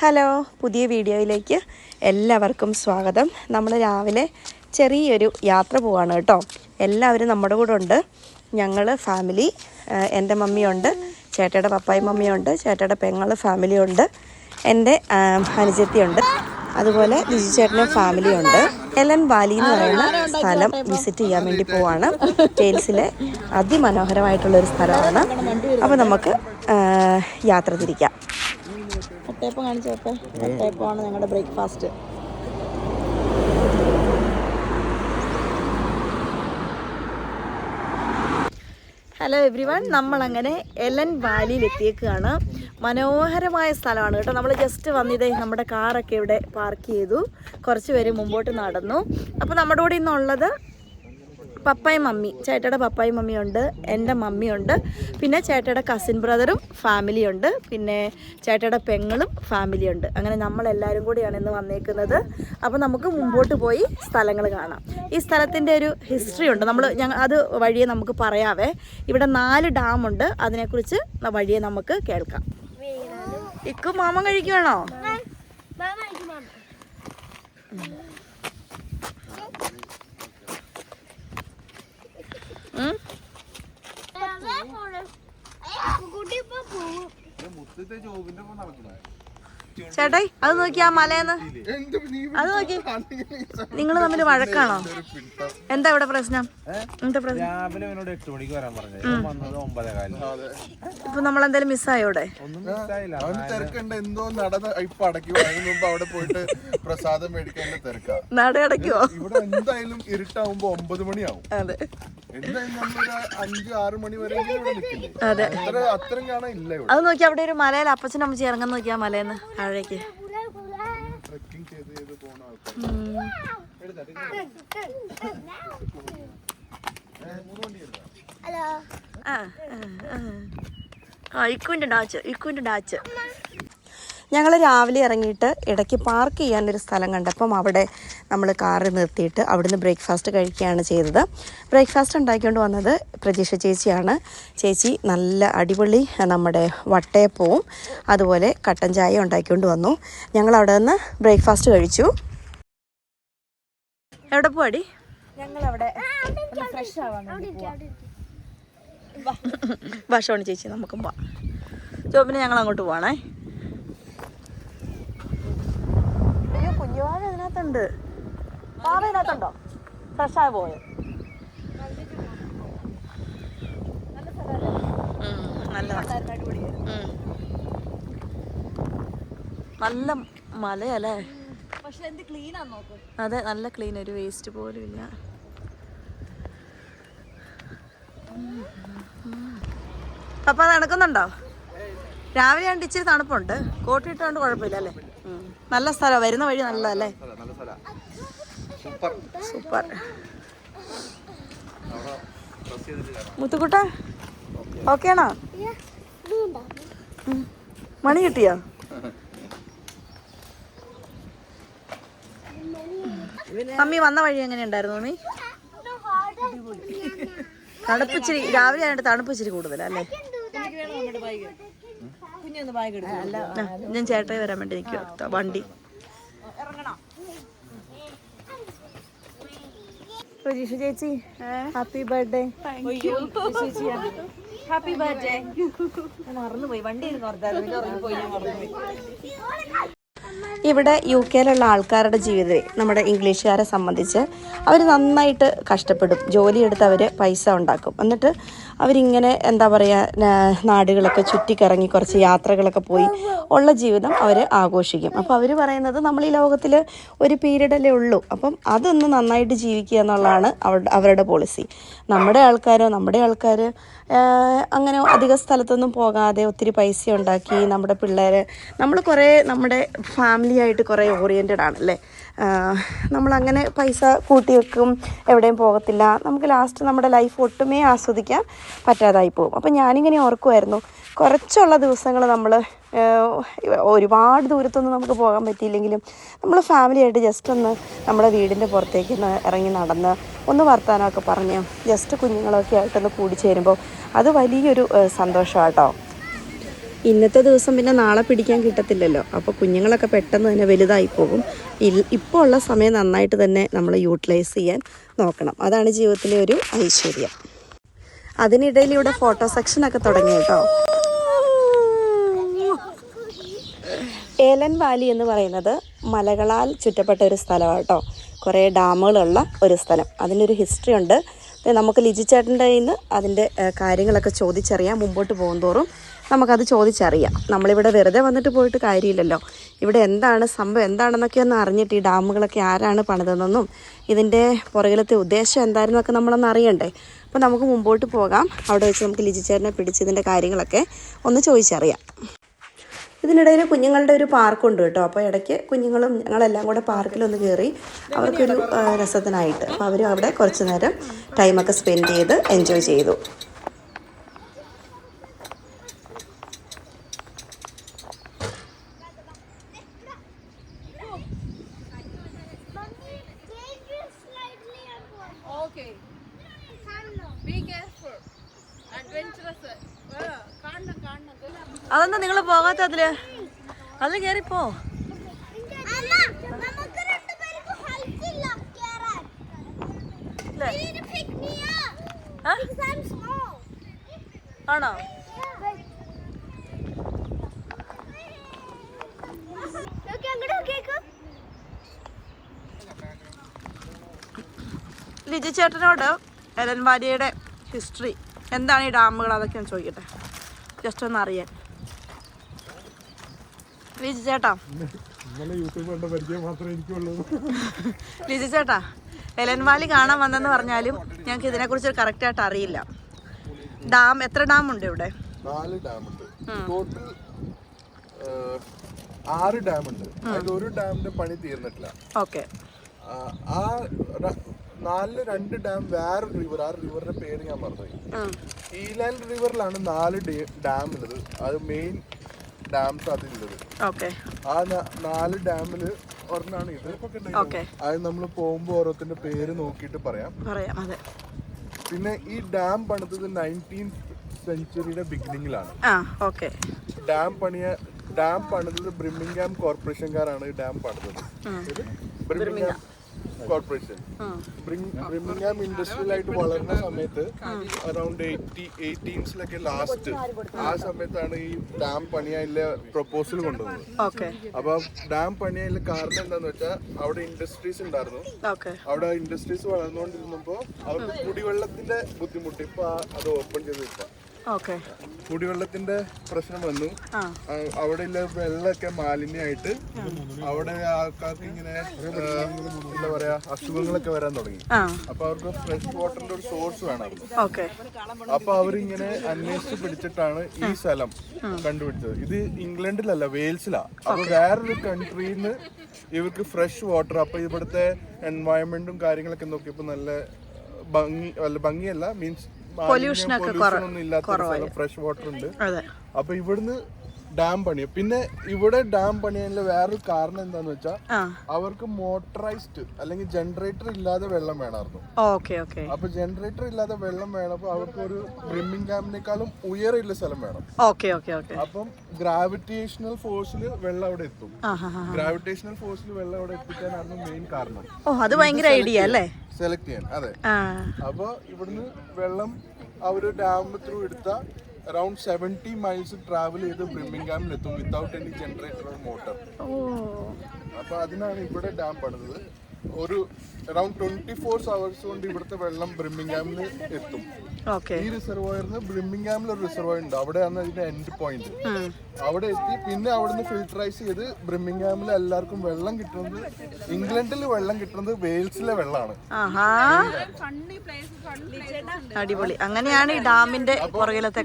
Hello പുതിയ വീഡിയോയിലേക്ക് എല്ലാവർക്കും സ്വാഗതം. നമ്മൾ രാവിലെ ചെറിയൊരു യാത്ര പോവാണ് കേട്ടോ. എല്ലാവരും നമ്മുടെ കൂടെ ഉണ്ട്. ഞങ്ങൾ ഫാമിലി എന്റെ മമ്മിയുണ്ട് ചേട്ടയുടെ പപ്പായി മമ്മിയുണ്ട് ചേട്ടയുടെ പെങ്ങൾ ഫാമിലിയുണ്ട് എന്റെ അനുജത്തിയുണ്ട് അതുപോലെ ലിജി ചേട്ടനും ഫാമിലിയുണ്ട് എലൻ വാലി എന്ന് പറയുന്ന സ്ഥലം വിസിറ്റ് ചെയ്യാൻ വേണ്ടി പോവാണ്. ടേൽസിലെ അതിമനോഹരമായിട്ടുള്ളൊരു സ്ഥലമാണ്. അപ്പോൾ നമുക്ക് യാത്ര തിരിക്കാം. ഒട്ടയപ്പം കാണിച്ചോട്ടെ മുട്ടയപ്പമാണ് ഞങ്ങളുടെ ബ്രേക്ക്ഫാസ്റ്റ് ഹലോ എവ്രി വൺ നമ്മളങ്ങനെ എലൻ വാലിയിൽ എത്തിയേക്കാണ് മനോഹരമായ സ്ഥലമാണ് കേട്ടോ. നമ്മൾ ജസ്റ്റ് വന്നിതേ നമ്മുടെ കാറൊക്കെ ഇവിടെ പാർക്ക് ചെയ്തു. കുറച്ച് പേര് മുമ്പോട്ട് നടന്നു. അപ്പോൾ നമ്മുടെ കൂടെ ഇന്നുള്ളത് പപ്പായും മമ്മി. ചേട്ടയുടെ പപ്പായും മമ്മിയുണ്ട് എന്റെ മമ്മിയുണ്ട്. പിന്നെ ചേട്ടയുടെ കസിൻ ബ്രദറും ഫാമിലിയുണ്ട് പിന്നെ ചേട്ടയുടെ പെങ്ങളും ഫാമിലിയുണ്ട് അങ്ങനെ നമ്മളെല്ലാവരും കൂടിയാണ് ഇന്ന് വന്നേക്കുന്നത്. അപ്പോൾ നമുക്ക് മുമ്പോട്ട് പോയി സ്ഥലങ്ങൾ കാണാം. ഈ സ്ഥലത്തിന്റെ ഒരു ഹിസ്റ്ററി ഉണ്ട്. നമ്മൾ ഞങ്ങൾ അത് വഴിയെ നമുക്ക് പറയാവേ. ഇവിടെ നാല് ഡാമുണ്ട് അതിനെക്കുറിച്ച് വഴിയെ നമുക്ക് കേൾക്കാം. ഇക്കും മാമൻ കഴിക്കുവാണോ? ഉം? ചേട്ടായി അത് നോക്കി ആ മലയെന്ന്? അത് നോക്കി. നിങ്ങൾ തമ്മിൽ വഴക്കാണോ? എന്താ ഇവിടെ പ്രശ്നം? എന്താ പ്രശ്നം? ഇപ്പൊ നമ്മൾ എന്തായാലും മിസ്സായോടെ? ഒന്നും മിസ്സായില്ല. അവന് തിരക്കുണ്ട്. എന്തോ നടന്ന് ഇപ്പൊ അടയ്ക്കും അതിന് അവിടെ പോയിട്ട് പ്രസാദം മേടിക്കേണ്ട തിരക്കാ. നട അടയ്ക്കുവോ? ഇവിടെ എന്തായാലും ഇരുട്ടാവുമ്പോ ഒമ്പത് മണിയാവും. അതെ. അതെ. അത്ര അത്രയും ഇവിടെ. അത് നോക്കി അവിടെ ഒരു മലയിൽ അപ്പച്ചൻ അമ്മച്ചി ഇറങ്ങാൻ നോക്കിയാ മലയെന്ന്? താഴേക്ക്. ആ ഇക്കുവിന്റെ ഡാച്ച് ഇക്കുവിന്റെ ഡാച്ച്. ഞങ്ങൾ രാവിലെ ഇറങ്ങിയിട്ട് ഇടയ്ക്ക് പാർക്ക് ചെയ്യാനൊരു സ്ഥലം കണ്ടപ്പം അവിടെ നമ്മൾ കാറ് നിർത്തിയിട്ട് അവിടുന്ന് ബ്രേക്ക്ഫാസ്റ്റ് കഴിക്കുകയാണ് ചെയ്തത്. ബ്രേക്ക്ഫാസ്റ്റ് ഉണ്ടാക്കിക്കൊണ്ട് വന്നത് പ്രതീക്ഷ ചേച്ചിയാണ്. ചേച്ചി നല്ല അടിപൊളി നമ്മുടെ വട്ടയപ്പവും അതുപോലെ കട്ടൻ ചായ ഉണ്ടാക്കിക്കൊണ്ട് വന്നു. ഞങ്ങൾ അവിടെ നിന്ന് ബ്രേക്ക്ഫാസ്റ്റ് കഴിച്ചു. എവിടെ പോവാടി? ഞങ്ങളവിടെ ഫ്രഷ് ആവാൻ ഭക്ഷണം ചേച്ചി നമുക്കും പോവാം. ജോബിന് ഞങ്ങൾ അങ്ങോട്ട് പോവാണേ. കുഞ്ഞുവാഴ ഇതിനകത്തുണ്ട്. പാവ ഇതിനകത്തുണ്ടോ? ഫ്രഷായ പോയോ. നല്ല മലയല്ലേ? അതെ നല്ല ക്ലീൻ ഒരു വേസ്റ്റ് പോലും ഇല്ല പപ്പ നടക്കുന്നുണ്ടോ? രാവിലെ ആണ്ട് ഇച്ചിരി തണുപ്പുണ്ട്. കോട്ടിട്ടുകൊണ്ട് കുഴപ്പമില്ല അല്ലേ. നല്ല സ്ഥലം വരുന്ന വഴി നല്ലതല്ലേ? സൂപ്പർ. മുത്തുക്കുട്ട ഓക്കെ. ആണോ. മണി കിട്ടിയോ? മമ്മി വന്ന വഴി എങ്ങനെയുണ്ടായിരുന്നു മമ്മി തണുപ്പിച്ചിരി രാവിലെ ആയിട്ട് തണുപ്പിച്ചിരി കൂടുതലല്ലേ കുഞ്ഞൊന്ന് ബാഗ് എടുക്കും അല്ല ആ, ഞാൻ ചേട്ടായി വരാൻ വേണ്ടി നിൽക്കുക വണ്ടി. പ്രതീക്ഷ ചേച്ചി ഹാപ്പി ബർത്ത്ഡേ. Happy birthday. ഞാൻ മറന്നുപോയി. വണ്ടി ഇവിടെ യു കെയിലുള്ള ആൾക്കാരുടെ ജീവിതത്തിൽ നമ്മുടെ ഇംഗ്ലീഷുകാരെ സംബന്ധിച്ച് അവർ നന്നായിട്ട് കഷ്ടപ്പെടും. ജോലിയെടുത്ത് അവർ പൈസ ഉണ്ടാക്കും. എന്നിട്ട് അവരിങ്ങനെ എന്താ പറയുക നാടുകളൊക്കെ ചുറ്റിക്കറങ്ങി കുറച്ച് യാത്രകളൊക്കെ പോയി ഉള്ള ജീവിതം അവർ ആഘോഷിക്കും. അപ്പോൾ അവർ പറയുന്നത് നമ്മൾ ഈ ലോകത്തിൽ ഒരു പീരീഡല്ലേ ഉള്ളൂ. അപ്പം അതൊന്ന് നന്നായിട്ട് ജീവിക്കുക എന്നുള്ളതാണ് അവരുടെ അവരുടെ പോളിസി നമ്മുടെ ആൾക്കാരോ നമ്മുടെ ആൾക്കാർ അങ്ങനെ അധിക സ്ഥലത്തൊന്നും പോകാതെ ഒത്തിരി പൈസ ഉണ്ടാക്കി നമ്മുടെ പിള്ളേരെ നമ്മൾ കുറേ നമ്മുടെ ഫാമിലി ആയിട്ട് കുറേ ഓറിയന്റഡ് ആണല്ലേ? നമ്മളങ്ങനെ പൈസ കൂട്ടി വെക്കും എവിടെയും പോകത്തില്ല. നമുക്ക് ലാസ്റ്റ് നമ്മുടെ ലൈഫ് ഒട്ടുമേ ആസ്വദിക്കാൻ പറ്റാതായി പോകും. അപ്പം ഞാനിങ്ങനെ ഓർക്കുമായിരുന്നു കുറച്ചുള്ള ദിവസങ്ങൾ നമ്മൾ ഒരുപാട് ദൂരത്തൊന്നും നമുക്ക് പോകാൻ പറ്റിയില്ലെങ്കിലും നമ്മൾ ഫാമിലിയായിട്ട് ജസ്റ്റ് ഒന്ന് നമ്മുടെ വീടിന്റെ പുറത്തേക്ക് ഇറങ്ങി നടന്ന് ഒന്ന് വർത്താനമൊക്കെ പറഞ്ഞ് ജസ്റ്റ് കുഞ്ഞുങ്ങളൊക്കെ ആയിട്ടൊന്ന് കൂടിച്ചേരുമ്പോൾ അത് വലിയൊരു സന്തോഷമാണ് കേട്ടോ ഇന്നത്തെ ദിവസം പിന്നെ നാളെ പിടിക്കാൻ കിട്ടത്തില്ലല്ലോ. അപ്പോൾ കുഞ്ഞുങ്ങളൊക്കെ പെട്ടെന്ന് തന്നെ വലുതായി പോകും. ഇപ്പോൾ ഉള്ള സമയം നന്നായിട്ട് തന്നെ നമ്മൾ യൂട്ടിലൈസ് ചെയ്യാൻ നോക്കണം. അതാണ് ജീവിതത്തിലെ ഒരു ഐശ്വര്യം. അതിനിടയിൽ ഇവിടെ ഫോട്ടോ സെക്ഷനൊക്കെ തുടങ്ങി കേട്ടോ. ഏലൻ വാലി എന്ന് പറയുന്നത് മലകളാൽ ചുറ്റപ്പെട്ട ഒരു സ്ഥലമാണ് കേട്ടോ. കുറേ ഡാമുകളുള്ള ഒരു സ്ഥലം. അതിനൊരു ഹിസ്റ്ററി ഉണ്ട്. നമുക്ക് ലിജി ചേട്ടന്റെ കയ്യിൽ നിന്ന് അതിന്റെ കാര്യങ്ങളൊക്കെ ചോദിച്ചറിയാം മുമ്പോട്ട് പോകുന്തോറും നമുക്കത് ചോദിച്ചറിയാം. നമ്മളിവിടെ വെറുതെ വന്നിട്ട് പോയിട്ട് കാര്യമില്ലല്ലോ. ഇവിടെ എന്താണ് സംഭവം? എന്താണെന്നൊക്കെ ഒന്ന് അറിഞ്ഞിട്ട് ഈ ഡാമുകളൊക്കെ ആരാണ് പണിതെന്നും ഇതിന്റെ പുറകിലത്തെ ഉദ്ദേശം എന്തായിരുന്നൊക്കെ നമ്മളൊന്ന് അറിയണ്ടേ. അപ്പോൾ നമുക്ക് മുമ്പോട്ട് പോകാം. അവിടെ വെച്ച് നമുക്ക് ലിജിച്ചേറിനെ പിടിച്ചതിന്റെ കാര്യങ്ങളൊക്കെ ഒന്ന് ചോദിച്ചറിയാം. ഇതിനിടയിൽ കുഞ്ഞുങ്ങളുടെ ഒരു പാർക്കുണ്ട് കേട്ടോ. അപ്പോൾ ഇടയ്ക്ക് കുഞ്ഞുങ്ങളും ഞങ്ങളെല്ലാം കൂടെ പാർക്കിലൊന്ന് കയറി അവർക്കൊരു രസത്തിനായിട്ട്. അപ്പോൾ അവർ അവിടെ കുറച്ച് നേരം ടൈമൊക്കെ സ്പെൻഡ് ചെയ്ത് എൻജോയ് ചെയ്തു. അതിൽ? അതിൽ കയറിപ്പോ ആണോ? ലിജി ചേട്ടനോട് എലൻവാരിയുടെ ഹിസ്റ്ററി എന്താണ് ഈ ഡാമുകൾ? അതൊക്കെ ഞാൻ ചോദിക്കട്ടെ. ജസ്റ്റ് ഒന്ന് അറിയാൻ. ലിജി ചേട്ടാ. ലിജി ചേട്ടാ എലൻവാലി കാണാൻ വന്നെന്ന് പറഞ്ഞാലും ഞങ്ങൾക്ക് ഇതിനെക്കുറിച്ച് കറക്റ്റായിട്ട് അറിയില്ല. ഡാം എത്ര ഡാം ഉണ്ട് ഇവിടെ? നാല് ഡാമുണ്ട് ടോട്ടൽ ആറ് ഡാമുണ്ട് അതിൽ ഒരു ഡാമിന്റെ പണി തീർന്നിട്ടില്ല. ഓക്കെ. ആ, ആ നാലിൽ രണ്ട് ഡാം വേറെ റിവർ ആ റിവറിന്റെ പേര് ഞാൻ പറഞ്ഞു ഈലാൻഡ് റിവറിലാണ് നാല് ഡാം ഉള്ളത്. അത് മെയിൻ ഡാംസ് അതിലുള്ളത്. ആ നാല് ഡാമിൽ ഒരെണ്ണാണ് ഇത്. ഓക്കെ. അത് നമ്മൾ പോകുമ്പോ ഓരോത്തിന്റെ പേര് നോക്കിയിട്ട് പറയാം. പിന്നെ ഈ ഡാം പണിതത് നയന്റീൻ സെഞ്ചുറിയുടെ ബിഗിനിങ്ങിലാണ്. ഡാം പണിയ ഡാം പണിതത് ബ്രിമിംഗാം കോർപ്പറേഷൻകാരാണ് ഈ ഡാം പണിതത്. ഇത് ബ്രിമിംഗാം കോർപ്പറേഷൻ ബ്രിമിംഗാം ഇൻഡസ്ട്രിയൽ ആയിട്ട് വളർന്ന സമയത്ത് അറൌണ്ട് എയ്റ്റി എയ്റ്റീൻസിലൊക്കെ ലാസ്റ്റ് ആ സമയത്താണ് ഈ ഡാം പണിയാനുള്ള പ്രപ്പോസൽ കൊണ്ടുവന്നത്. അപ്പൊ ഡാം പണിയാനുള്ള കാരണം എന്താന്ന് വെച്ചാൽ അവിടെ ഇൻഡസ്ട്രീസ് ഉണ്ടായിരുന്നു. അവിടെ ഇൻഡസ്ട്രീസ് വളർന്നുകൊണ്ടിരുന്നപ്പോ അവർക്ക് കുടിവെള്ളത്തിന്റെ ബുദ്ധിമുട്ട് ഇപ്പൊ അത് ഓപ്പൺ ചെയ്ത് ഓക്കെ കുടിവെള്ളത്തിന്റെ പ്രശ്നം വന്നു. അവിടെ അവിടെയുള്ള വെള്ളമൊക്കെ മാലിന്യമായിട്ട് അവിടെ ആൾക്കാർക്ക് ഇങ്ങനെ എന്താ പറയാ അസുഖങ്ങളൊക്കെ വരാൻ തുടങ്ങി. അപ്പൊ അവർക്ക് ഫ്രഷ് വാട്ടറിന്റെ ഒരു സോഴ്സ് വേണമായിരുന്നു. ഓക്കെ. അപ്പൊ അവരിങ്ങനെ അന്വേഷിച്ച് പിടിച്ചിട്ടാണ് ഈ സ്ഥലം കണ്ടുപിടിച്ചത്. ഇത് ഇംഗ്ലണ്ടിലല്ല വെയിൽസിലാ. അപ്പൊ വേറൊരു കൺട്രിയിൽ നിന്ന് ഇവർക്ക് ഫ്രഷ് വാട്ടർ അപ്പൊ ഇവിടുത്തെ എൻവയൺമെന്റും കാര്യങ്ങളൊക്കെ നോക്കിയപ്പോ നല്ല ഭംഗി അല്ല ഭംഗിയല്ല മീൻസ് Pollution ഒക്കെ ഫ്രഷ് വാട്ടർ ഉണ്ട്. അപ്പൊ ഇവിടുന്ന് ഡാം പണിയും. പിന്നെ ഇവിടെ ഡാം പണിയാനുള്ള വേറൊരു കാരണം എന്താന്ന് വെച്ചാ അവർക്ക് മോട്ടറൈസ്ഡ് അല്ലെങ്കിൽ ജനറേറ്റർ ഇല്ലാതെ വെള്ളം വേണമായിരുന്നു. Okay okay. അപ്പൊ ജനറേറ്റർ ഇല്ലാതെ വെള്ളം വേണപ്പോ അവർക്ക് ഒരു ബ്രിമ്മിംഗ് ഡാമിനേക്കാളും ഉയരമുള്ള സ്ഥലം വേണം. Okay okay okay. അപ്പം ഗ്രാവിറ്റേഷണൽ ഫോഴ്സിൽ വെള്ളം അവിടെ എത്തും. ഗ്രാവിറ്റേഷണൽ ഫോഴ്സിൽ വെള്ളം അവിടെ എത്തിക്കാനായിരുന്നു മെയിൻ കാരണം. ഓ അത് ഭയങ്കര ഐഡിയ അല്ലേ? സെലക്ട് ചെയ്യാൻ അതെ. അപ്പൊ ഇവിടുന്ന് വെള്ളം അവർ ഡാം ത്രൂ എടുത്ത അറൌണ്ട് സെവന്റി മൈൽസ് ട്രാവൽ ചെയ്ത് ബ്രിമിംഗാമിൽ എത്തും വിത്തൗട്ട് എനി ജനറേറ്റർ മോട്ടർ ഓ. അപ്പൊ അതിനാണ് ഇവിടെ ഡാം പണിതത്. ഒരു അറൌണ്ട് ട്വന്റി ഫോർ അവേഴ്സ് കൊണ്ട് ഇവിടുത്തെ വെള്ളം ബ്രിമ്മിംഗാമിൽ എത്തും. ഓക്കെ ഈ റിസർവോയറിന് ബ്രിമിംഗാമിൽ ഒരു റിസർവോയർ ഉണ്ട്. അവിടെയാണ് അതിന്റെ എൻഡ് പോയിന്റ് അവിടെ എത്തി. പിന്നെ അവിടുന്ന് ഫിൽട്ടറൈസ് ചെയ്ത് ബ്രിമിംഗാമിൽ എല്ലാവർക്കും വെള്ളം കിട്ടുന്നത് ഇംഗ്ലണ്ടിൽ വെള്ളം കിട്ടുന്നത് വെയിൽസിലെ വെള്ളമാണ് ആഹാ. അടിപൊളി. അങ്ങനെയാണ് ഈ ഡാമിന്റെ പുറകിലത്തെ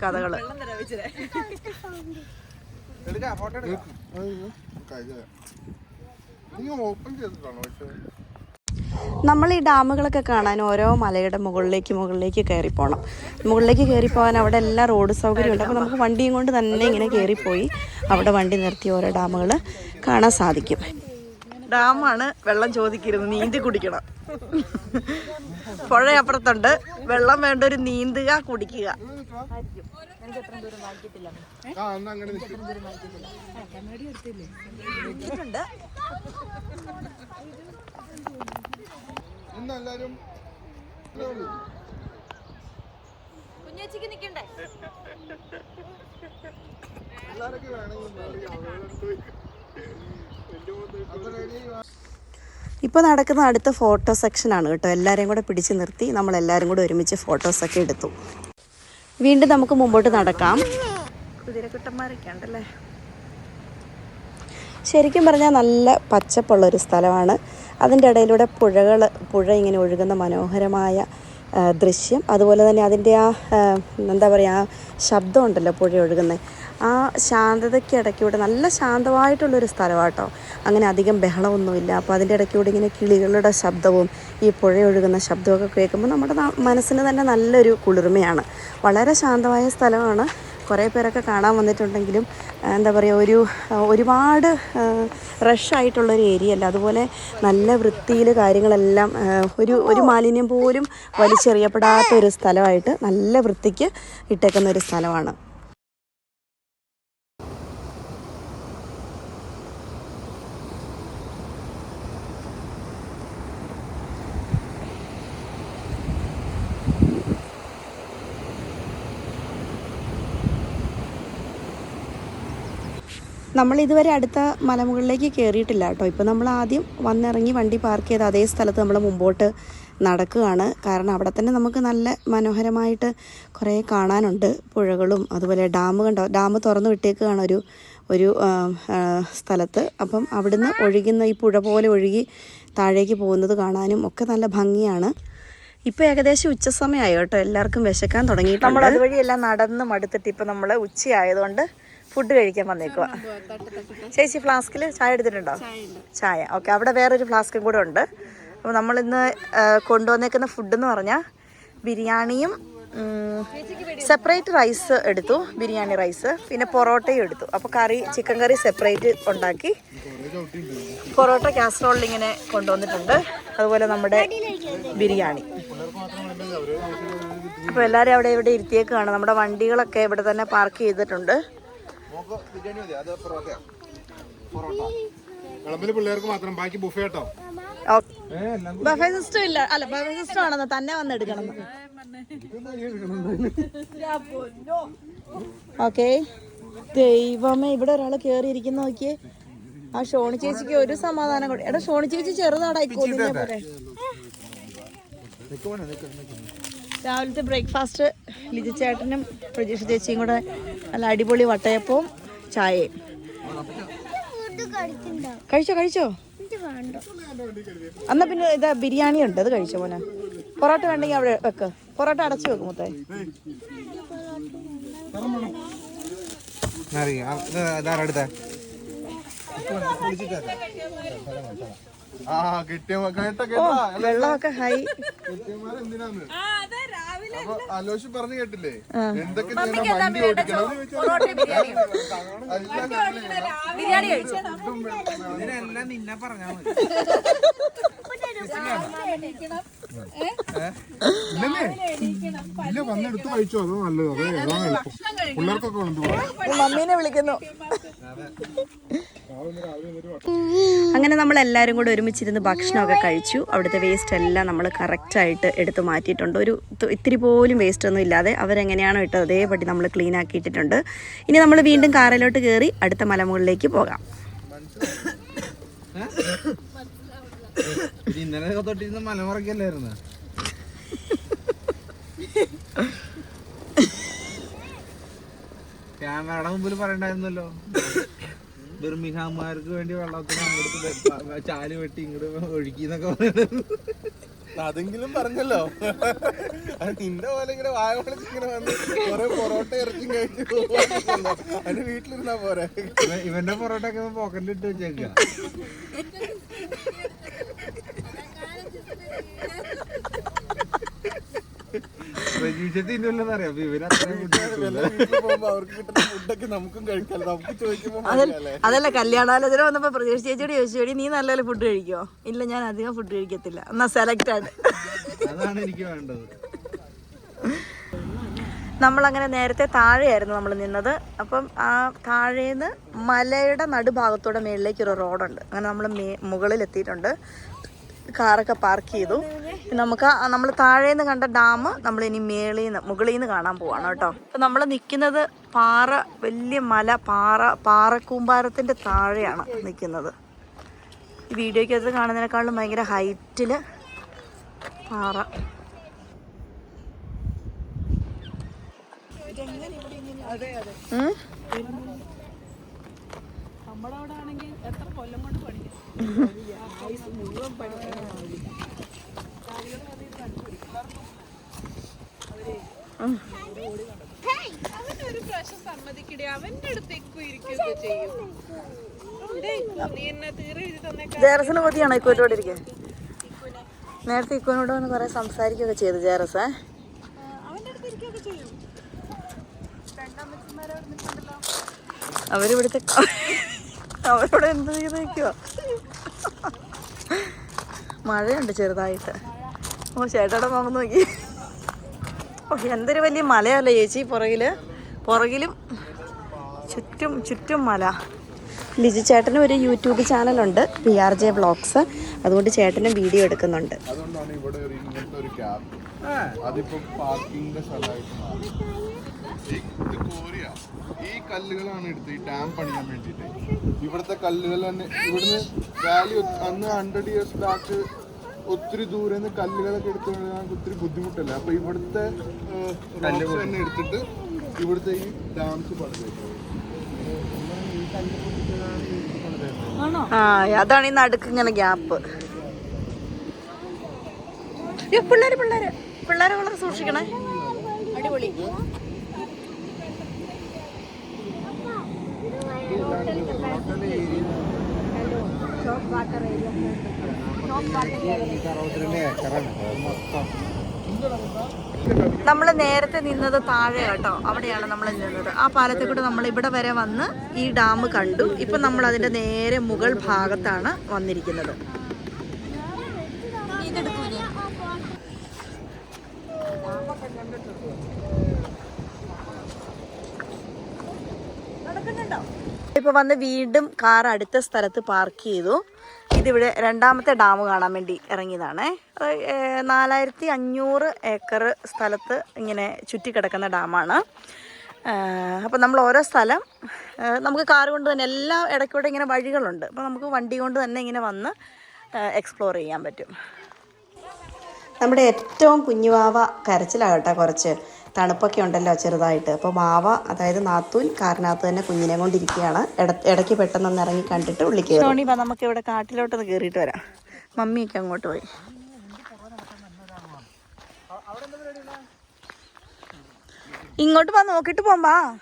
നമ്മൾ ഈ ഡാമുകളൊക്കെ കാണാൻ ഓരോ മലയുടെ മുകളിലേക്ക് മുകളിലേക്ക് കയറി പോകണം മുകളിലേക്ക് കയറി പോകാൻ അവിടെ എല്ലാ റോഡ് സൗകര്യമുണ്ട്. അപ്പോൾ നമുക്ക് വണ്ടിയും കൊണ്ട് തന്നെ ഇങ്ങനെ കയറിപ്പോയി അവിടെ വണ്ടി നിർത്തി ഓരോ ഡാമുകൾ കാണാൻ സാധിക്കും. ഡാമാണ് വെള്ളം ചോദിക്കരുത് നീന്തി കുടിക്കണം. പുഴ അപ്പുറത്തുണ്ട് വെള്ളം വേണ്ട ഒരു നീന്തുക കുടിക്കുക. ഉള്ളൂ. കുഞ്ഞേച്ചിക്ക് നിക്കണ്ടേ. ഇപ്പോൾ നടക്കുന്ന അടുത്ത ഫോട്ടോ സെക്ഷനാണ് കേട്ടോ. എല്ലാവരെയും കൂടെ പിടിച്ചു നിർത്തി. നമ്മളെല്ലാവരും കൂടെ ഒരുമിച്ച് ഫോട്ടോസൊക്കെ എടുത്തു. വീണ്ടും നമുക്ക് മുമ്പോട്ട് നടക്കാം. കുതിരക്കുട്ടന്മാരൊക്കെ ഉണ്ടല്ലേ ശരിക്കും പറഞ്ഞാൽ നല്ല പച്ചപ്പുള്ളൊരു സ്ഥലമാണ്. അതിന്റെ ഇടയിലൂടെ പുഴകൾ പുഴ ഇങ്ങനെ ഒഴുകുന്ന മനോഹരമായ ദൃശ്യം. അതുപോലെ തന്നെ അതിന്റെ ആ എന്താ പറയുക ആ ശബ്ദം ഉണ്ടല്ലോ പുഴ ഒഴുകുന്നത് ആ ശാന്തതയ്ക്ക് ഇടയ്ക്കൂടെ നല്ല ശാന്തമായിട്ടുള്ളൊരു സ്ഥലമാട്ടോ. അങ്ങനെ അധികം ബഹളമൊന്നുമില്ല. അപ്പോൾ അതിന്റെ ഇടയ്ക്കൂടെ ഇങ്ങനെ കിളികളുടെ ശബ്ദവും ഈ പുഴ ഒഴുകുന്ന ശബ്ദമൊക്കെ കേൾക്കുമ്പോൾ നമ്മുടെ മനസ്സിന് തന്നെ നല്ലൊരു കുളിർമയാണ്. വളരെ ശാന്തമായ സ്ഥലമാണ്. കുറേ പേരൊക്കെ കാണാൻ വന്നിട്ടുണ്ടെങ്കിലും എന്താ പറയുക ഒരു ഒരുപാട് റഷായിട്ടുള്ളൊരു ഏരിയ അല്ല. അതുപോലെ നല്ല വൃത്തിയിൽ കാര്യങ്ങളെല്ലാം ഒരു ഒരു മാലിന്യം പോലും വലിച്ചെറിയപ്പെടാത്ത ഒരു സ്ഥലമായിട്ട് നല്ല വൃത്തിക്ക് ഇട്ടേക്കുന്ന ഒരു സ്ഥലമാണ്. നമ്മൾ ഇതുവരെ അടുത്ത മലമുകളിലേക്ക് കയറിയിട്ടില്ല കേട്ടോ. ഇപ്പോൾ നമ്മൾ ആദ്യം വന്നിറങ്ങി വണ്ടി പാർക്ക് ചെയ്ത് അതേ സ്ഥലത്ത് നമ്മൾ മുമ്പോട്ട് നടക്കുകയാണ്. കാരണം അവിടെ തന്നെ നമുക്ക് നല്ല മനോഹരമായിട്ട് കുറേ കാണാനുണ്ട്. പുഴകളും അതുപോലെ ഡാം കണ്ടോ? ഡാം തുറന്നു വിട്ടേക്കുകയാണ് ഒരു ഒരു സ്ഥലത്ത്. അപ്പം അവിടുന്ന് ഒഴുകുന്ന ഈ പുഴ പോലെ ഒഴുകി താഴേക്ക് പോകുന്നത് കാണാനും ഒക്കെ നല്ല ഭംഗിയാണ്. ഇപ്പോൾ ഏകദേശം ഉച്ച സമയമായി കേട്ടോ. എല്ലാവർക്കും വിശക്കാൻ തുടങ്ങി നമ്മൾ അതുവഴിയെല്ലാം നടന്ന് മടുത്തിട്ട് ഇപ്പൊ നമ്മൾ ഉച്ചയായതുകൊണ്ട് ഫുഡ് കഴിക്കാൻ വന്നേക്കുക ചേച്ചി ഫ്ലാസ്കിൽ ചായ എടുത്തിട്ടുണ്ടോ? ചായ ഓക്കെ അവിടെ വേറൊരു ഫ്ലാസ്കും കൂടെ ഉണ്ട്. അപ്പോൾ നമ്മളിന്ന് കൊണ്ടുവന്നേക്കുന്ന ഫുഡ് എന്ന് പറഞ്ഞാൽ ബിരിയാണിയും സെപ്പറേറ്റ് റൈസ് എടുത്തു ബിരിയാണി റൈസ് പിന്നെ പൊറോട്ടയും എടുത്തു. അപ്പോൾ കറി ചിക്കൻ കറി സെപ്പറേറ്റ് ഉണ്ടാക്കി പൊറോട്ട കാസറോളിൽ ഇങ്ങനെ കൊണ്ടുവന്നിട്ടുണ്ട്. അതുപോലെ നമ്മുടെ ബിരിയാണി. അപ്പോൾ എല്ലാവരും അവിടെ ഇവിടെ ഇരുത്തിയേക്കാണ് നമ്മുടെ വണ്ടികളൊക്കെ ഇവിടെ തന്നെ പാർക്ക് ചെയ്തിട്ടുണ്ട്. മോക്ക് ബിരിയാണി മതി. അത് പൊറോട്ടയാ പൊറോട്ട. വിളമ്പിൽ പിള്ളേർക്ക് മാത്രം. ബാക്കി ബുഫേ കേട്ടോ. ബഫേ സിസ്റ്റം ഇല്ല. അല്ല ബഫേ സിസ്റ്റം ആണെന്ന് തന്നെ വന്ന് എടുക്കണം. ഓക്കെ. ദൈവമേ ഇവിടെ ഒരാൾ കേറിയിരിക്കുന്ന നോക്കിയേ. ആ ഷോണി ചേച്ചിക്ക് ഒരു സമാധാനം കൂടി. എടാ ഷോണി ചേച്ചി ചെറുതാടായി കൊതിനെ പോലെ. രാവിലത്തെ ബ്രേക്ക്ഫാസ്റ്റ് ലിജി ചേട്ടനും പ്രജീഷ് ചേച്ചിയും കൂടെ നല്ല അടിപൊളി വട്ടയപ്പവും ചായയും. കഴിച്ചോ കഴിച്ചോ? എന്നാ പിന്നെ ഇതാ ബിരിയാണി ഉണ്ട് അത് കഴിച്ചോ മോനെ? പൊറോട്ട വേണ്ടെങ്കിൽ അവിടെ വെക്ക്. പൊറോട്ട അടച്ചു വെക്കും മുത്തേ. അറിയാം വെള്ളമൊക്കെ ഹൈ അലോഷ് പറഞ്ഞു കേട്ടില്ലേ? എന്തൊക്കെ ബിരിയാണി. കഴിച്ചു നിന്നെ പറഞ്ഞാ മതി. ഇല്ല വന്നെടുത്ത് കഴിച്ചോ. അതോ നല്ലത്. അതെ ഏതാണ് എളുപ്പം. പിള്ളേർക്കൊക്കെ ഉണ്ട് മമ്മീനെ വിളിക്കുന്നു. അങ്ങനെ നമ്മൾ എല്ലാവരും കൂടെ ഒരുമിച്ചിരുന്ന് ഭക്ഷണമൊക്കെ കഴിച്ചു. അവിടുത്തെ വേസ്റ്റ് എല്ലാം നമ്മൾ കറക്റ്റായിട്ട് എടുത്ത് മാറ്റിയിട്ടുണ്ട്. ഒരു ഇത്തിരി പോലും വേസ്റ്റ് ഒന്നും ഇല്ലാതെ അവരെങ്ങനെയാണോ ഇട്ടത് അതേപടി നമ്മൾ ക്ലീൻ ആക്കി ഇട്ടിട്ടുണ്ട് ഇനി നമ്മൾ വീണ്ടും കാറിലോട്ട് കയറി അടുത്ത മലമുകളിലേക്ക് പോകാം. ഇന്നലെ തൊട്ടിരുന്ന് മലമുറക്കല്ലായിരുന്നു ക്യാമറയുടെ മുമ്പിൽ പറയണ്ടായിരുന്നല്ലോ. ബിർമിഹാമാർക്ക് വേണ്ടി വെള്ളത്തിന് അങ്ങോട്ട് ചാൽ വെട്ടി ഇങ്ങോട്ട് ഒഴുക്കി എന്നൊക്കെ പറയുന്നത് അതെങ്കിലും പറഞ്ഞല്ലോ. നിന്റെ പോലെ ഇങ്ങനെ വായ വിളിച്ച് ഇങ്ങനെ വന്ന് കൊറേ പൊറോട്ട ഇറച്ചി കഴിച്ചു. അതിന് വീട്ടിലിരുന്നാ പോരെ. ഇവ- ഇവന്റെ പൊറോട്ട ഒക്കെ പോക്കറ്റിൽ ഇട്ട് വെച്ചേക്ക അറിയാം അത്രയും അവർക്ക് കിട്ടുന്ന ഫുഡൊക്കെ നമുക്കും കഴിക്കാം. നമുക്ക് ചോദിക്കുമ്പോ അതല്ല അതല്ല കല്യാണാലോചന വന്നപ്പോ പ്രതീക്ഷ ചേച്ചിയോട് ചോദിച്ചു "എടി, നീ നല്ല ഫുഡ് കഴിക്കോ? ഇല്ല ഞാൻ അധികം ഫുഡ് കഴിക്കത്തില്ല. എന്നാ സെലക്ട് ആണ്. അതാണ് എനിക്ക് വേണ്ടത്. നമ്മളങ്ങനെ നേരത്തെ താഴെയായിരുന്നു നമ്മൾ നിന്നത്. അപ്പം ആ താഴേന്ന് മലയുടെ നടുഭാഗത്തൂടെ മേളിലേക്ക് ഒരു റോഡുണ്ട്. അങ്ങനെ നമ്മൾ മേ മുകളിൽ എത്തിയിട്ടുണ്ട് കാറൊക്കെ പാർക്ക് ചെയ്തു. നമുക്ക് നമ്മൾ താഴേന്ന് കണ്ട ഡാം നമ്മൾ ഇനി മേളിൽ നിന്ന് മുകളിൽ നിന്ന് കാണാൻ പോവാണ് കേട്ടോ. അപ്പം നമ്മൾ നിൽക്കുന്നത് പാറ വലിയ മല പാറ പാറക്കൂമ്പാരത്തിന്റെ താഴെയാണ് നിൽക്കുന്നത് ഈ വീഡിയോയ്ക്കകത്ത് കാണുന്നതിനേക്കാളും ഭയങ്കര ഹൈറ്റിൽ പാറ. അതെ അതെ നമ്മളവിടെ ആണെങ്കിൽ എത്ര കൊല്ലം കൊണ്ട് ഇക്കു ജേറസിന് കൊതിയാണോ ഇക്കോട്ടോടെ ഇരിക്കാൻ? നേരത്തെ ഇക്കോനോട് വന്ന് കുറെ സംസാരിക്കുകയൊക്കെ ചെയ്തു ജേറസ് അവരിവിടുത്തെ അവരോട് എന്ത് ചെയ്ത് നിൽക്കുക മഴയുണ്ട് ചെറുതായിട്ട്. ഓ ചേട്ടയുടെ മുഖം നോക്കി ഓ എന്തൊരു വലിയ മലയല്ല ചേച്ചി പുറകിൽ പുറകിലും ചുറ്റും ചുറ്റും മല. ലിജി ചേട്ടന് ഒരു യൂട്യൂബ് ചാനലുണ്ട് പി ആർ ജെ വ്ളോഗ്സ് അതുകൊണ്ട് ചേട്ടനും വീഡിയോ എടുക്കുന്നുണ്ട്. അതിപ്പോ പാർക്കിംഗിന്റെ സ്ഥലമായിട്ട് മാറി. ഈ- കല്ലുകളാണ് എടുത്ത് ഈ ഡാം പണിയാൻ വേണ്ടിയിട്ട്. ഇവിടുത്തെ കല്ലുകൾ തന്നെ ഇവിടുന്ന് വാലി അന്ന് ഹൺഡ്രഡ് ഇയേഴ്സ് ബാക്ക് ഒത്തിരി ദൂരെ നിന്ന് കല്ലുകളൊക്കെ എടുത്തു നമുക്ക് ഒത്തിരി ബുദ്ധിമുട്ടല്ല? അപ്പൊ ഇവിടുത്തെ റോക്സ് തന്നെ എടുത്തിട്ട് ഇവിടുത്തെ ഈ ഡാംസ് പണിതേക്കുന്നത് ആ അതാണ് ഈ നടുക്ക് ഇങ്ങനെ ഗ്യാപ്പ് പിള്ളേര് പിള്ളേര്. പിള്ളേരെ വളരെ സൂക്ഷിക്കണേ. അടിപൊളി. നമ്മൾ നേരത്തെ നിന്നത് താഴെ കേട്ടോ. അവിടെയാണ് നമ്മൾ നിന്നത്. ആ പാലത്തിൽ കൂടെ നമ്മൾ ഇവിടെ വരെ വന്ന് ഈ ഡാം കണ്ടു. ഇപ്പൊ നമ്മൾ അതിന്റെ നേരെ മുകൾ ഭാഗത്താണ് വന്നിരിക്കുന്നത്. ഇപ്പൊ വന്ന് വീണ്ടും കാർ അടുത്ത സ്ഥലത്ത് പാർക്ക് ചെയ്തു. ഇതിവിടെ രണ്ടാമത്തെ ഡാം കാണാൻ വേണ്ടി ഇറങ്ങിയതാണ്. നാലായിരത്തി അഞ്ഞൂറ് ഏക്കർ സ്ഥലത്ത് ഇങ്ങനെ ചുറ്റിക്കിടക്കുന്ന ഡാമാണ് അപ്പോൾ നമ്മൾ ഓരോ സ്ഥലം നമുക്ക് കാർ കൊണ്ട് തന്നെ എല്ലാ ഇടയ്ക്കൂടെ ഇങ്ങനെ വഴികളുണ്ട്. അപ്പോൾ നമുക്ക് വണ്ടി കൊണ്ട് തന്നെ ഇങ്ങനെ വന്ന് എക്സ്പ്ലോർ ചെയ്യാൻ പറ്റും. നമ്മുടെ ഏറ്റവും കുഞ്ഞുവാവ കരച്ചിലാകട്ടെ കുറച്ച്. തണുപ്പൊക്കെ ഉണ്ടല്ലോ ചെറുതായിട്ട്. അപ്പോൾ മാവ അതായത് നാത്തൂൻ കാറിനകത്ത് തന്നെ കുഞ്ഞിനെ കൊണ്ടിരിക്കുകയാണ്. ഇട- ഇടയ്ക്ക് പെട്ടെന്ന് ഇറങ്ങി കണ്ടിട്ട് ഉള്ളിക്ക് വാ നമുക്ക് ഇവിടെ കാട്ടിലോട്ടൊന്ന് കയറിയിട്ട് വരാം. മമ്മിയൊക്കെ അങ്ങോട്ട് പോയി. ഇങ്ങോട്ട് വാ നോക്കിട്ട് പോമ്പാ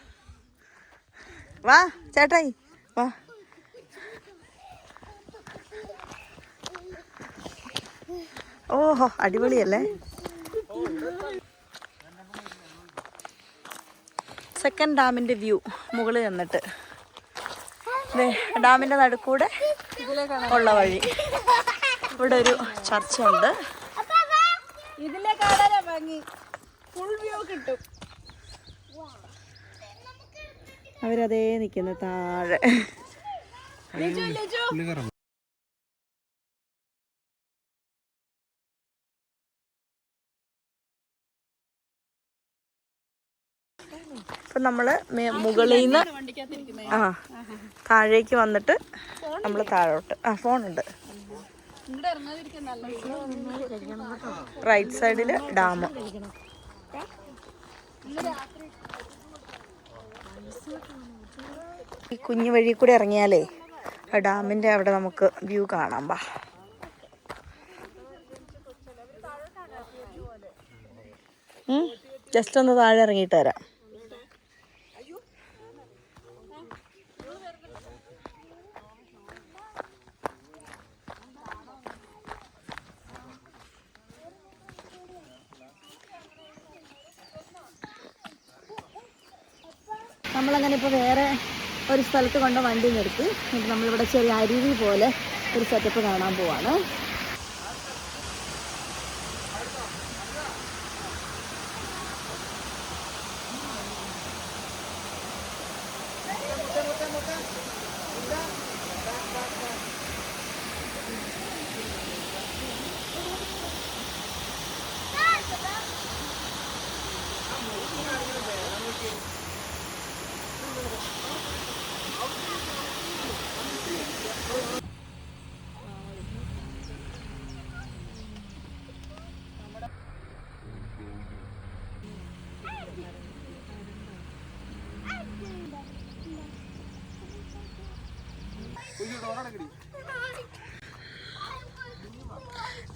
വാ ചേട്ടായി വാ. ഓഹോ അടിപൊളിയല്ലേ? സെക്കൻഡ് ഡാമിന്റെ വ്യൂ മുകളിൽ നിന്നിട്ട്. ദേ, ഡാമിന്റെ നടുക്കൂടെ ഉള്ള വഴി. ഇവിടെ ഒരു ചർച്ച ഉണ്ട് ഇതിലെ കാണാനാ ഭംഗി ഫുൾ വ്യൂ കിട്ടും. അവരതേ നിൽക്കുന്നു താഴെ. ഇപ്പം നമ്മൾ മുകളിൽ നിന്ന് ആ താഴേക്ക് വന്നിട്ട് നമ്മൾ താഴോട്ട്. ആ ഫോണുണ്ട്. റൈറ്റ് സൈഡിൽ ഡാം. ഈ കുഞ്ഞു വഴി കൂടെ ഇറങ്ങിയാലേ ആ ഡാമിന്റെ അവിടെ നമുക്ക് വ്യൂ കാണാം ബാ ജസ്റ്റ് ഒന്ന് താഴെ ഇറങ്ങിയിട്ട് വരാം. നമ്മളങ്ങനെ ഇപ്പോൾ വേറെ ഒരു സ്ഥലത്ത് കൊണ്ട് വണ്ടി നിർത്തി. നമ്മളിവിടെ ചെറിയ അരുവി പോലെ ഒരു സെറ്റപ്പ് കാണാൻ പോവാണ്.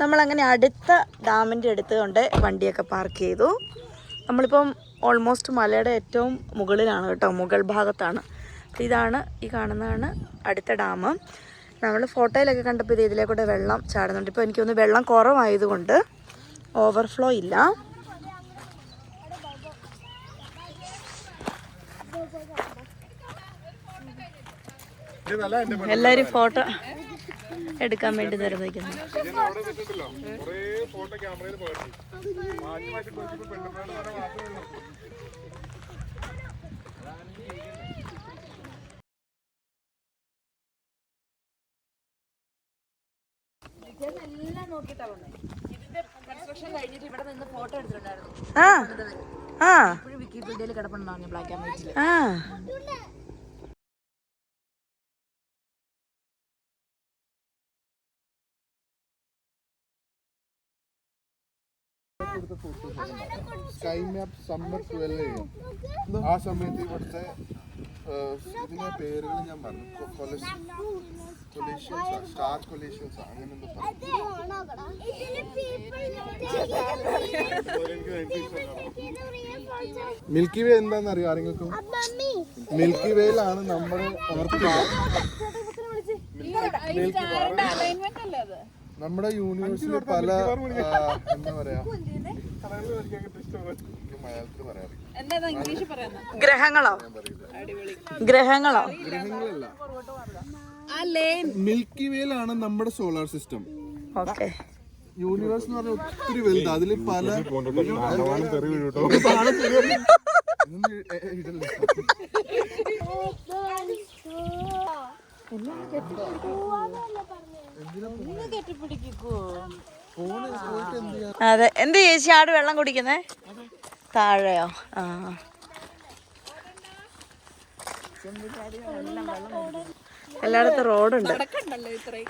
നമ്മളങ്ങനെ അടുത്ത ഡാമിന്റെ അടുത്ത് കൊണ്ട് വണ്ടിയൊക്കെ പാർക്ക് ചെയ്തു. നമ്മളിപ്പം ഓൾമോസ്റ്റ് മലയുടെ ഏറ്റവും മുകളിലാണ് കേട്ടോ മുകൾ ഭാഗത്താണ്. അപ്പോൾ ഇതാണ് ഈ കാണുന്നതാണ് അടുത്ത ഡാം. നമ്മൾ ഫോട്ടോയിലൊക്കെ കണ്ടപ്പോൾ ഇത് ഇതിലേക്കൂടെ വെള്ളം ചാടുന്നുണ്ട്. ഇപ്പോൾ എനിക്കൊന്ന് വെള്ളം കുറവായതുകൊണ്ട് ഓവർഫ്ലോ ഇല്ല ഇത് നല്ല എന്റെ പെണ്ണ്. എല്ലാവരും ഫോട്ടോ എടുക്കാൻ വേണ്ടി നിർമ്മിക്കുന്നു ഞാൻ അവിടെ നിന്നിട്ടില്ലോ കുറേ ഫോട്ടോ ക്യാമറയിൽ പോയിട്ട് മാറ്റി മാറ്റി നോക്കിയപ്പോ പെണ്ണുങ്ങളുടെ തന്നെ മാത്രമേ ഉള്ളൂ കൺസ്ട്രക്ഷൻ കഴിഞ്ഞിട്ട് ഫോട്ടോ എടുക്കാൻ വേണ്ടി നിർവഹിക്കുന്നു. ആ. ആ. വിക്കിപീഡിയയിൽ കിടപ്പുണ്ടാവും ബ്ലാക്ക് ആൻഡ് വൈറ്റിൽ ആ സ്കൈ സമ്മർ ആ സമയത്ത് ഇവിടുത്തെ ഇതിന്റെ പേരുകൾ ഞാൻ പറഞ്ഞു. കൊലേഷ്യൻസ് സ്റ്റാർ കൊലേഷ്യൻസ് അങ്ങനെ മിൽക്കി വേ എന്താന്ന് അറിയോ ആരെങ്കിലും? മിൽക്കി വേയിലാണ് നമ്മുടെ നമ്മുടെ യൂണിവേഴ്സിൽ പല എന്താ പറയാ ഗ്രഹങ്ങളോ? ഗ്രഹങ്ങളോ? ഗ്രഹങ്ങളല്ല. വേൽ ആണ് നമ്മുടെ സോളാർ സിസ്റ്റം. ഓക്കെ. യൂണിവേഴ്സ് എന്ന് പറഞ്ഞാൽ ഒത്തിരി വലുത്. അതിൽ പല എന്തിനാ എ- അതെ. എന്ത് ചേച്ചി ആട് വെള്ളം കുടിക്കുന്നേ? താഴെയോ? ആ എല്ലായിടത്തും റോഡുണ്ട്.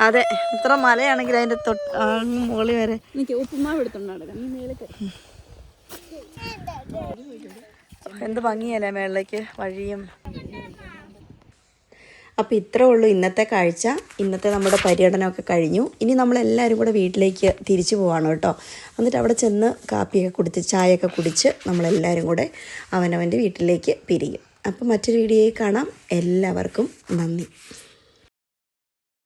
അതെ. ഇത്ര മലയാണെങ്കിൽ അതിന്റെ തൊട്ട് മുകളിൽ വരെ. ഉപ്പുമാവ് എന്ത് ഭംഗിയല്ലേ മേളിലേക്ക് വഴിയും? അപ്പോൾ ഇത്രേ ഉള്ളൂ ഇന്നത്തെ കാഴ്ച. ഇന്നത്തെ നമ്മുടെ പര്യടനമൊക്കെ കഴിഞ്ഞു. ഇനി നമ്മളെല്ലാവരും കൂടെ വീട്ടിലേക്ക് തിരിച്ചു പോവാണ് കേട്ടോ. എന്നിട്ട് അവിടെ ചെന്ന് കാപ്പിയൊക്കെ കുടിച്ച് ചായയൊക്കെ കുടിച്ച് നമ്മളെല്ലാവരും കൂടെ അവനവന്റെ വീട്ടിലേക്ക് പിരിയും. അപ്പോൾ മറ്റൊരു വീഡിയോയിൽ കാണാം. എല്ലാവർക്കും നന്ദി.